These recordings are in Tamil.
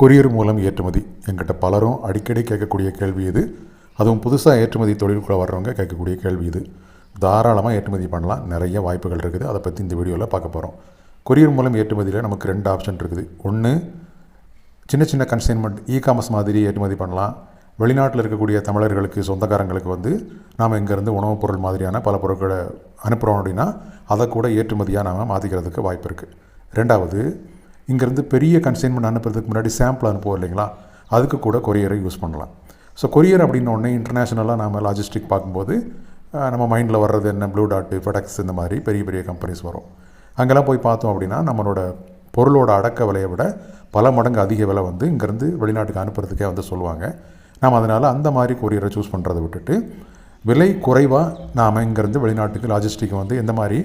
கொரியர் மூலம் ஏற்றுமதி. எங்கிட்ட பலரும் அடிக்கடி கேட்கக்கூடிய கேள்வி இது. அதுவும் புதுசாக ஏற்றுமதி தொழிலுக்குள்ளே வர்றவங்க கேட்கக்கூடிய கேள்வி இது. தாராளமாக ஏற்றுமதி பண்ணலாம். நிறைய வாய்ப்புகள் இருக்குது. அதை பற்றி இந்த வீடியோவில் பார்க்க போகிறோம் கொரியர் மூலம் ஏற்றுமதியில் நமக்கு ரெண்டு ஆப்ஷன் இருக்குது. ஒன்று சின்ன சின்ன கன்சைன்மெண்ட் இ காமர்ஸ் மாதிரி ஏற்றுமதி பண்ணலாம். வெளிநாட்டில் இருக்கக்கூடிய தமிழர்களுக்கு சொந்தக்காரங்களுக்கு வந்து நாம் இங்கேருந்து உணவுப் பொருள் மாதிரியான பல பொருட்களை அனுப்புகிறோம் அப்படின்னா அதை கூட ஏற்றுமதியாக நாம் மாற்றிக்கிறதுக்கு வாய்ப்பு இருக்குது ரெண்டாவது இங்கேருந்து பெரிய கன்சைன்மெண்ட் அனுப்புறதுக்கு முன்னாடி சாம்பிள் அனுப்புவோம் இல்லைங்களா? அதுக்கு கூட கொரியரை யூஸ் பண்ணலாம். ஸோ கொரியர் அப்படின்ன உடனே இன்டர்நேஷ்னலாக நம்ம லாஜிஸ்டிக் பார்க்கும்போது நம்ம மைண்டில் வர்றது என்ன? ப்ளூ டாட்டு ஃபெடக்ஸ் இந்த மாதிரி பெரிய பெரிய கம்பெனிஸ் வரும். அங்கெல்லாம் போய் பார்த்தோம் அப்படின்னா நம்மளோட பொருளோட அடக்க விலையை விட பல மடங்கு அதிக விலை வந்து இங்கேருந்து வெளிநாட்டுக்கு அனுப்புறதுக்கே வந்து சொல்லுவாங்க. நாம் அதனால் அந்த மாதிரி கொரியரை சூஸ் பண்ணுறதை விட்டுட்டு விலை குறைவாக நாம் இங்கேருந்து வெளிநாட்டுக்கு லாஜிஸ்டிக்கை வந்து எந்த மாதிரி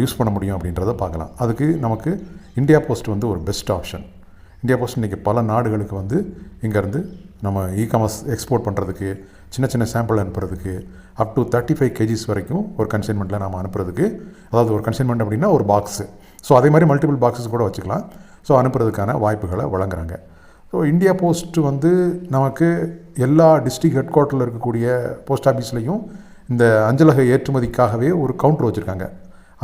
யூஸ் பண்ண முடியும் அப்படின்றத பார்க்கலாம். அதுக்கு நமக்கு இந்தியா போஸ்ட் வந்து ஒரு பெஸ்ட் ஆப்ஷன் இந்தியா போஸ்ட் இன்றைக்கி பல நாடுகளுக்கு வந்து இங்கேருந்து நம்ம இ காமர்ஸ் எக்ஸ்போர்ட் பண்ணுறதுக்கு சின்ன சின்ன சாம்பிள் அனுப்புறதுக்கு up to thirty five KGs வரைக்கும் ஒரு கன்சைன்மெண்ட்டில் நம்ம அனுப்புறதுக்கு அதாவது ஒரு கன்சைன்மெண்ட் அப்படின்னா ஒரு பாக்ஸு ஸோ அதே மாதிரி மல்டிபிள் பாக்ஸஸ் கூட வச்சுக்கலாம். ஸோ அனுப்புறதுக்கான வாய்ப்புகளை வழங்குறாங்க. ஸோ இந்தியா போஸ்ட்டு வந்து நமக்கு எல்லா டிஸ்ட்ரிக்ட் ஹெட் குவார்ட்டரில் இருக்கக்கூடிய போஸ்ட் ஆஃபீஸ்லேயும் இந்த அஞ்சலக ஏற்றுமதிக்காகவே ஒரு கவுண்டர் வச்சுருக்காங்க.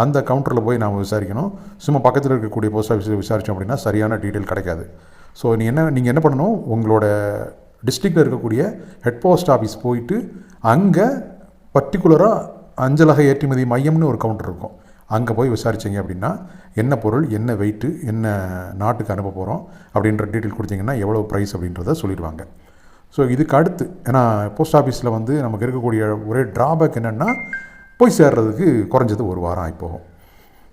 அந்த கவுண்டரில் போய் நாம் விசாரிக்கணும். சும்மா பக்கத்தில் இருக்கக்கூடிய போஸ்ட் ஆஃபீஸில் விசாரித்தோம் அப்படின்னா சரியான டீட்டெயில் கிடைக்காது. ஸோ நீ என்ன நீங்கள் என்ன பண்ணணும்? உங்களோட டிஸ்ட்ரிக்டில் இருக்கக்கூடிய ஹெட் போஸ்ட் ஆஃபீஸ் போயிட்டு அங்கே பர்டிகுலராக அஞ்சலக ஏற்றுமதி மையம்னு ஒரு கவுண்டர் இருக்கும். அங்கே போய் விசாரிச்சீங்க அப்படின்னா என்ன பொருள் என்ன வெயிட்டு என்ன நாட்டுக்கு அனுப்ப போகிறோம் அப்படின்ற டீட்டெயில் கொடுத்தீங்கன்னா எவ்வளோ ப்ரைஸ் அப்படின்றத சொல்லிடுவாங்க. ஸோ இதுக்கு அடுத்து ஏன்னா போஸ்ட் ஆஃபீஸில் வந்து நமக்கு இருக்கக்கூடிய ஒரே ட்ராபேக் என்னென்னா போய் சேர்றதுக்கு குறைஞ்சது ஒரு வாரம் ஆகிப்போகும்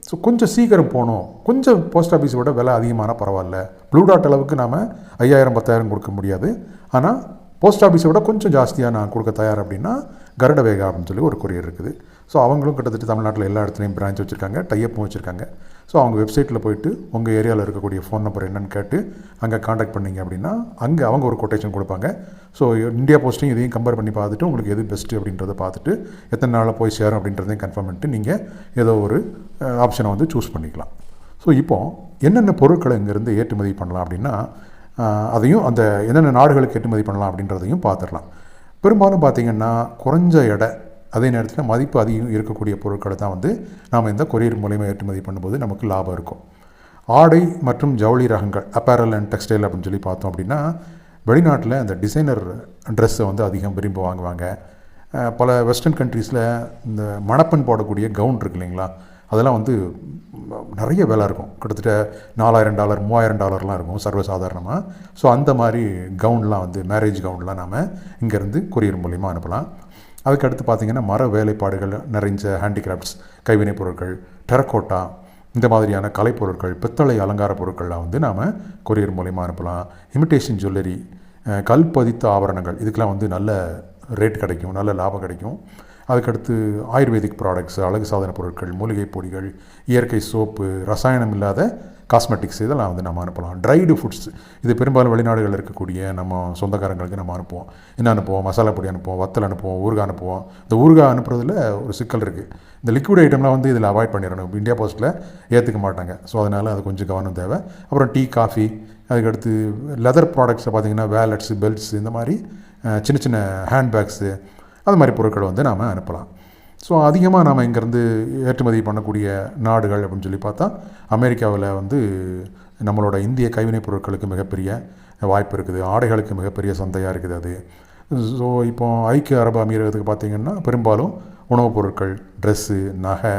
ஸோ கொஞ்சம் சீக்கிரம் போகணும் கொஞ்சம் போஸ்ட் ஆஃபீஸை விட விலை அதிகமான பரவாயில்ல. ப்ளூ டாட் அளவுக்கு நாம் ஐயாயிரம் பத்தாயிரம் கொடுக்க முடியாது. ஆனால் போஸ்ட் ஆஃபீஸை விட கொஞ்சம் ஜாஸ்தியாக நான் கொடுக்க தயார் அப்படின்னா கருட வேகா அப்படின்னு சொல்லி ஒரு கொரியர் இருக்குது. ஸோ அவங்களும் கிட்டத்தட்ட தமிழ்நாட்டில் எல்லா இடத்துலையும் பிரான்ச் வச்சுருக்காங்க டைப்பும் வச்சுருக்காங்க. ஸோ அவங்க வெப்சைட்டில் போயிட்டு உங்கள் ஏரியாவில் இருக்கக்கூடிய ஃபோன் நம்பர் என்னன்னு கேட்டு அங்கே காண்டாக்ட் பண்ணீங்க அப்படின்னா அங்கே அவங்க ஒரு கொட்டேஷன் கொடுப்பாங்க. ஸோ இந்தியா போஸ்ட்டையும் இதையும் கம்பேர் பண்ணி பார்த்துட்டு உங்களுக்கு எது பெஸ்ட்டு அப்படின்றத பார்த்துட்டு எத்தனை நாளில் போய் சேரும் அப்படின்றதையும் கன்ஃபார்ம் பண்ணிட்டு நீங்கள் ஏதோ ஒரு ஆப்ஷனை வந்து சூஸ் பண்ணிக்கலாம். ஸோ இப்போ என்னென்ன பொருட்களை இங்கேருந்து ஏற்றுமதி பண்ணலாம் அப்படின்னா அதையும் அந்த என்னென்ன நாடுகளுக்கு ஏற்றுமதி பண்ணலாம் அப்படின்றதையும் பார்த்துடலாம். பெரும்பாலும் பார்த்திங்கன்னா குறைஞ்ச எடை அதே நேரத்தில் மதிப்பு அதிகம் இருக்கக்கூடிய பொருட்களை தான் வந்து நாம் இந்த கொரியர் மூலயமா ஏற்றுமதி பண்ணும்போது நமக்கு லாபம் இருக்கும். ஆடை மற்றும் ஜவுளி ரகங்கள் அப்பேரல் அண்ட் டெக்ஸ்டைல் அப்படின்னு சொல்லி பார்த்தோம் அப்படின்னா வெளிநாட்டில் அந்த டிசைனர் ட்ரெஸ்ஸை வந்து அதிகம் விரும்பி வாங்குவாங்க. பல வெஸ்டர்ன் கண்ட்ரீஸில் இந்த மணப்பெண் போடக்கூடிய கவுன் இருக்கு இல்லைங்களா? அதெல்லாம் வந்து நிறைய விலை இருக்கும். கிட்டத்தட்ட நாலாயிரம் டாலர் மூவாயிரம் டாலர்லாம் இருக்கும் சர்வசாதாரணமாக ஸோ அந்த மாதிரி கவுன்லாம் வந்து மேரேஜ் கவுன்லாம் நாம் இங்கேருந்து கொரியர் மூலிமா அனுப்பலாம். அதுக்கு அடுத்து பார்த்திங்கன்னா மர வேலைப்பாடுகள் நிறைஞ்ச ஹேண்டிகிராஃப்ட்ஸ் கைவினைப் பொருட்கள் டெரக்கோட்டா இந்த மாதிரியான கலைப்பொருட்கள் பித்தளை அலங்கார பொருட்கள்லாம் வந்து நாம் கொரியர் மூலிமா அனுப்பலாம். இமிட்டேஷன் ஜுவல்லரி கல் பதித்த ஆபரணங்கள் இதுக்கெலாம் வந்து நல்ல ரேட் கிடைக்கும் நல்ல லாபம் கிடைக்கும். அதுக்கடுத்து ஆயுர்வேதிக் ப்ராடக்ட்ஸ் அழகு சாதன பொருட்கள் மூலிகை பொடிகள் இயற்கை சோப்பு ரசாயனம் இல்லாத காஸ்மெட்டிக்ஸ் இதெல்லாம் வந்து நம்ம அனுப்பலாம். ட்ரைடு ஃபுட்ஸ் இது பெரும்பாலும் வெளிநாடுகளில் இருக்கக்கூடிய நம்ம சொந்தக்காரங்களுக்கு நம்ம அனுப்புவோம். என்ன அனுப்புவோம்? மசாலா பொடி அனுப்புவோம் வத்தல் அனுப்புவோம் ஊறுகாய் அனுப்புவோம். இந்த ஊறுகாய் அனுப்புறதுல ஒரு சிக்கல் இருக்குது இந்த லிக்விட் ஐட்டம்லாம் வந்து இதில் அவாய்ட் பண்ணிடணும். இந்தியா போஸ்ட்டில் ஏற்றுக்க மாட்டாங்க. ஸோ அதனால் அது கொஞ்சம் கவனம் தேவை. அப்புறம் டீ காஃபி அதுக்கடுத்து லெதர் ப்ராடக்ட்ஸை பார்த்திங்கன்னா வேலட்ஸு பெல்ட்ஸ் இந்த மாதிரி சின்ன சின்ன சின்ன ஹேண்ட்பேக்ஸு அது மாதிரி பொருட்களை வந்து நாம் அனுப்பலாம். ஸோ அதிகமாக நாம் இங்கேருந்து ஏற்றுமதி பண்ணக்கூடிய நாடுகள் அப்படின்னு சொல்லி பார்த்தா அமெரிக்காவில் வந்து நம்மளோட இந்திய கைவினைப் பொருட்களுக்கு மிகப்பெரிய வாய்ப்பு இருக்குது. ஆடைகளுக்கு மிகப்பெரிய சந்தையாக இருக்குது அது. ஸோ இப்போ ஐக்கிய அரபு அமீரகத்துக்கு பார்த்திங்கன்னா பெரும்பாலும் உணவுப் பொருட்கள் ட்ரெஸ்ஸு நகை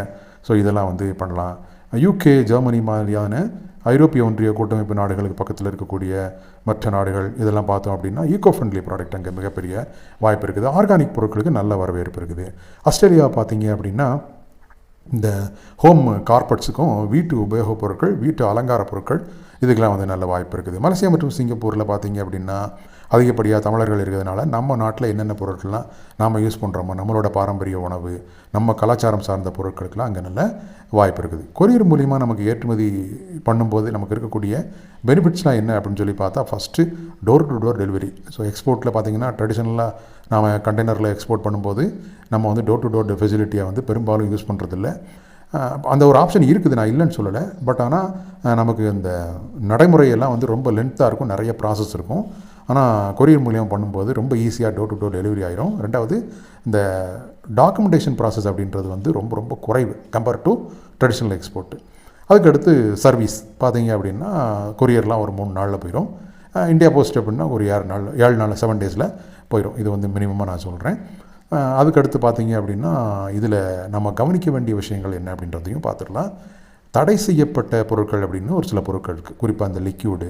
ஸோ இதெல்லாம் வந்து பண்ணலாம். யூகே ஜெர்மனி மாதிரியான ஐரோப்பிய ஒன்றிய கூட்டமைப்பு நாடுகளுக்கு பக்கத்தில் இருக்கக்கூடிய மற்ற நாடுகள் இதெல்லாம் பார்த்தோம் அப்படின்னா ஈகோ ஃப்ரெண்ட்லி ப்ராடக்ட் அங்கே மிகப்பெரிய வாய்ப்பு இருக்குது. ஆர்கானிக் பொருட்களுக்கு நல்ல வரவேற்பு இருக்குது. ஆஸ்திரேலியா பார்த்தீங்க அப்படின்னா இந்த ஹோம் கார்பெட்ஸுக்கும் வீட்டு உபயோகப் பொருட்கள் வீட்டு அலங்கார பொருட்கள் இதுக்கெல்லாம் வந்து நல்ல வாய்ப்பு இருக்குது. மலேசியா மற்றும் சிங்கப்பூரில் பார்த்தீங்க அப்படின்னா அதிகப்படியாக தமிழர்கள் இருக்கிறதுனால நம்ம நாட்டில் என்னென்ன பொருட்கள்லாம் நாம் யூஸ் பண்ணுறோமோ நம்மளோட பாரம்பரிய உணவு நம்ம கலாச்சாரம் சார்ந்த பொருட்களுக்கெல்லாம் அங்கே நல்ல வாய்ப்பு இருக்குது. கொரியர் மூலிமா நமக்கு ஏற்றுமதி பண்ணும்போது நமக்கு இருக்கக்கூடிய பெனிஃபிட்ஸ்லாம் என்ன அப்படின்னு சொல்லி பார்த்தா first door to door delivery so எக்ஸ்போர்ட்டில் பார்த்தீங்கன்னா ட்ரெடிஷ்னலாக நாம் கண்டெய்னரில் எக்ஸ்போர்ட் பண்ணும்போது நம்ம வந்து டோர் டு டோர் ஃபெசிலிட்டியை வந்து பெரும்பாலும் யூஸ் பண்ணுறதில்ல அந்த ஒரு ஆப்ஷன் இருக்குது. நான் இல்லைன்னு சொல்லலை. பட் ஆனால் நமக்கு இந்த நடைமுறையெல்லாம் வந்து ரொம்ப லென்த்தாக இருக்கும். நிறைய ப்ராசஸ் இருக்கும். ஆனால் கொரியர் மூலியம் பண்ணும்போது ரொம்ப ஈஸியாக டோர் டு டோர் டெலிவரி ஆயிரும். ரெண்டாவது இந்த டாக்குமெண்டேஷன் ப்ராசஸ் அப்படின்றது வந்து ரொம்ப ரொம்ப குறைவு கம்பேர் டு ட்ரெடிஷ்னல் எக்ஸ்போர்ட் அதுக்கடுத்து சர்வீஸ் பார்த்தீங்க அப்படின்னா கொரியர்லாம் ஒரு மூணு நாளில் போயிடும் இந்தியா போஸ்ட் அப்படின்னா ஒரு ஏழு நாள் ஏழு நாள் செவன் டேஸில் போயிடும் இது வந்து மினிமமாக நான் சொல்கிறேன் அதுக்கடுத்து பார்த்தீங்க அப்படின்னா இதில் நம்ம கவனிக்க வேண்டிய விஷயங்கள் என்ன அப்படின்றதையும் பார்த்துடலாம் தடை செய்யப்பட்ட பொருட்கள் அப்படின்னு ஒரு சில பொருட்கள் இருக்குது குறிப்பாக அந்த லிக்யூடு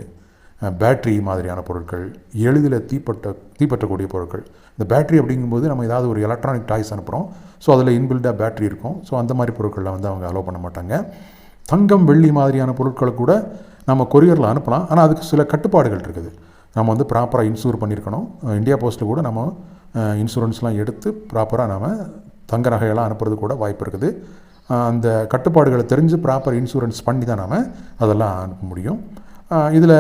பேட்ரி மாதிரியான பொருட்கள் எளிதில் தீப்பட்ட தீப்பற்றக்கூடிய பொருட்கள். இந்த பேட்ரி அப்படிங்கும்போது நம்ம ஏதாவது ஒரு எலக்ட்ரானிக் டாய்ஸ் அனுப்புகிறோம் ஸோ அதில் இன்பில்டாக பேட்ரி இருக்கும். ஸோ அந்த மாதிரி பொருட்களில் வந்து அவங்க அலோவ் பண்ண மாட்டாங்க. தங்கம் வெள்ளி மாதிரியான பொருட்களை கூட நம்ம கொரியரில் அனுப்பலாம். ஆனால் அதுக்கு சில கட்டுப்பாடுகள் இருக்குது. நம்ம வந்து ப்ராப்பராக இன்சூர் பண்ணியிருக்கணும் இந்தியா போஸ்ட்டில் கூட நம்ம இன்சூரன்ஸ்லாம் எடுத்து ப்ராப்பராக நம்ம தங்க நகையெல்லாம் அனுப்புறது கூட வாய்ப்பு இருக்குது. அந்த கட்டுப்பாடுகளை தெரிஞ்சு ப்ராப்பர் இன்சூரன்ஸ் பண்ணி தான் நம்ம அதெல்லாம் அனுப்ப முடியும். இதில்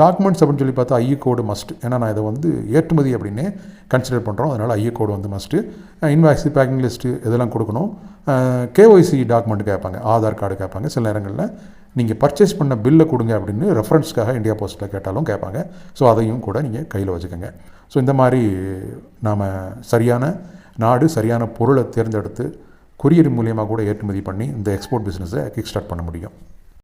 டாக்குமெண்ட்ஸ் அப்படின்னு சொல்லி பார்த்தா ஐஏ கோடு மஸ்ட் ஏன்னா நான் இதை வந்து ஏற்றுமதி அப்படின்னு கன்சிடர் பண்ணுறோம் அதனால் ஐஏ கோடு வந்து மஸ்ட்டு இன்வாய்ஸ் பேக்கிங் லிஸ்ட்டு இதெல்லாம் கொடுக்கணும். கேஒய்சி டாக்குமெண்ட் கேட்பாங்க. ஆதார் கார்டு கேட்பாங்க. சில நேரங்களில் நீங்கள் பர்ச்சேஸ் பண்ண பில்லை கொடுங்க அப்படின்னு ரெஃபரன்ஸ்க்காக இந்தியா போஸ்ட்டில் கேட்டாலும் கேட்பாங்க. ஸோ அதையும் கூட நீங்கள் கையில் வச்சுக்கோங்க. ஸோ இந்த மாதிரி நாம் சரியான நாடு சரியான பொருளை தேர்ந்தெடுத்து கொரியர் மூலியமாக கூட ஏற்றுமதி பண்ணி இந்த எக்ஸ்போர்ட் பிஸ்னஸை கிக் ஸ்டார்ட் பண்ண முடியும்.